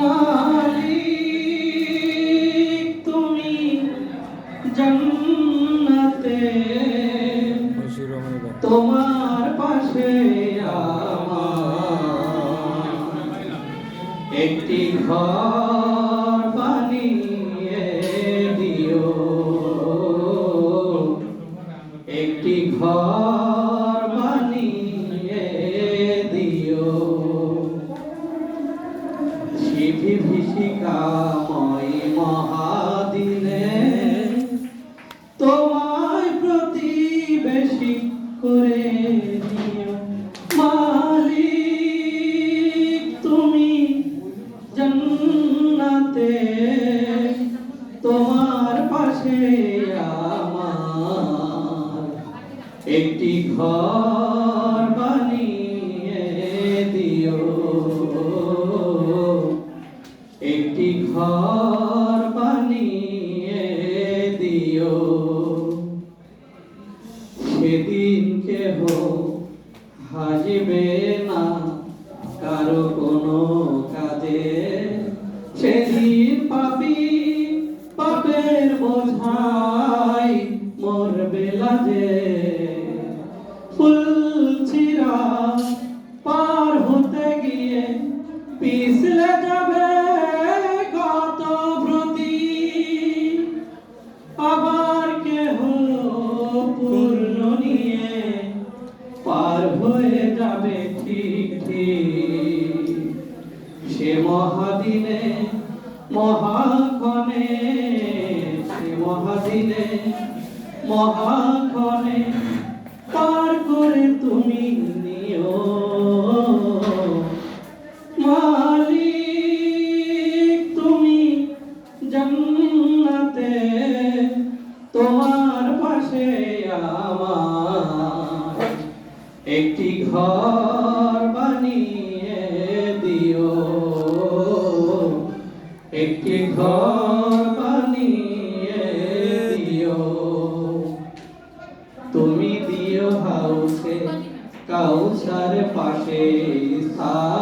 মালিক তুমি জান্নাতে। তোমার পাশে আমার একটি ঘর বানিয়ে দিও। ভিষিকাময় মহাদিনে তোমায় প্রতিবেশী করে দিও মালিক, তুমি জান্নাতে তোমার পাশে আমার একটি ঘর বানিয়ে দিও। ঘর বানিয়ে দিও। সেদিন কেহ হাজিবে না কারও কোনো আবার কেহ পূর্ণ নিয়ে পার হয়ে যাবে ঠিক সে মহাদিনে, মহাক্ষণে, সে মহাদিনে, মহাক্ষণে পার করে তুমি নিও। তোমার পাশে আমার একটি ঘর বানিয়ে দিও। একটি ঘর বানিয়ে দিও। তুমি দিও হাউসে কাউসার পাশে স্থান।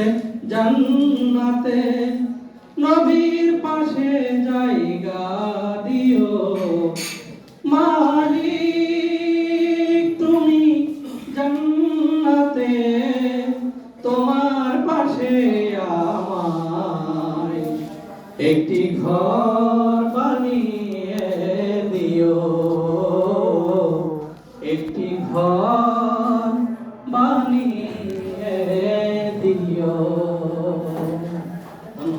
জান্নাতে নবীর পাশে জায়গা দিও। মালিক, তুমি জান্নাতে, তোমার পাশে আমার একটি ঘর বানিয়ে দিও। একটি ঘর Thank you.